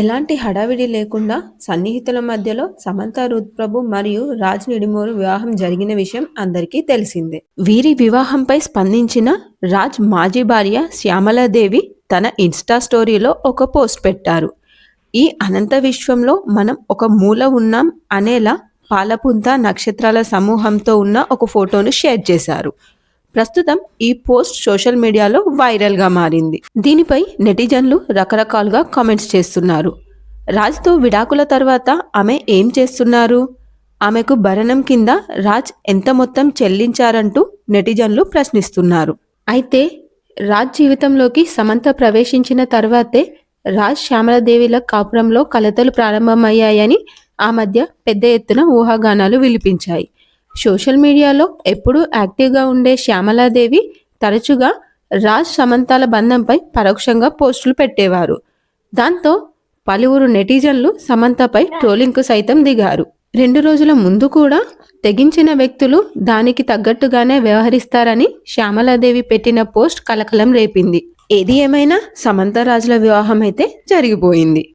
ఎలాంటి హడావిడి లేకుండా సన్నిహితుల మధ్యలో సమంత రుద్ప్రభు మరియు రాజ్ నిడిమోరు వివాహం జరిగిన విషయం అందరికీ తెలిసిందే. వీరి వివాహంపై స్పందించిన రాజ్ మాజీ భార్య శ్యామలాదేవి తన ఇన్స్టా స్టోరీలో ఒక పోస్ట్ పెట్టారు. ఈ అనంత విశ్వంలో మనం ఒక మూల ఉన్నాం అనేలా పాలపుంత నక్షత్రాల సమూహంతో ఉన్న ఒక ఫోటోను షేర్ చేశారు. ప్రస్తుతం ఈ పోస్ట్ సోషల్ మీడియాలో వైరల్గా మారింది. దీనిపై నెటిజన్లు రకరకాలుగా కామెంట్స్ చేస్తున్నారు. రాజ్తో విడాకుల తర్వాత ఆమె ఏం చేస్తున్నారు? ఆమెకు భరణం కింద రాజ్ ఎంత మొత్తం చెల్లించారంటూ నెటిజన్లు ప్రశ్నిస్తున్నారు. అయితే రాజ్ జీవితంలోకి సమంత ప్రవేశించిన తర్వాతే రాజ్ శ్యామలదేవిల కాపురంలో కలతలు ప్రారంభమయ్యాయని ఆ మధ్య పెద్ద ఎత్తున ఊహాగానాలు వినిపించాయి సోషల్ మీడియాలో ఎప్పుడూ యాక్టివ్గా ఉండే శ్యామలాదేవి తరచుగా రాజ్ సమంతాల బంధంపై పరోక్షంగా పోస్టులు పెట్టేవారు. దాంతో పలువురు నెటిజన్లు సమంతపై ట్రోలింగ్కు సైతం దిగారు. రెండు రోజుల ముందు కూడా తెగించిన వ్యక్తులు దానికి తగ్గట్టుగానే వ్యవహరిస్తారని శ్యామలాదేవి పెట్టిన పోస్ట్ కలకలం రేపింది. ఏది ఏమైనా సమంత రాజుల వివాహం అయితే జరిగిపోయింది.